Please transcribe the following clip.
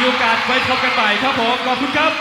ีโอกาสไว้พบกันใหม่ครับผม ขอบคุณครับ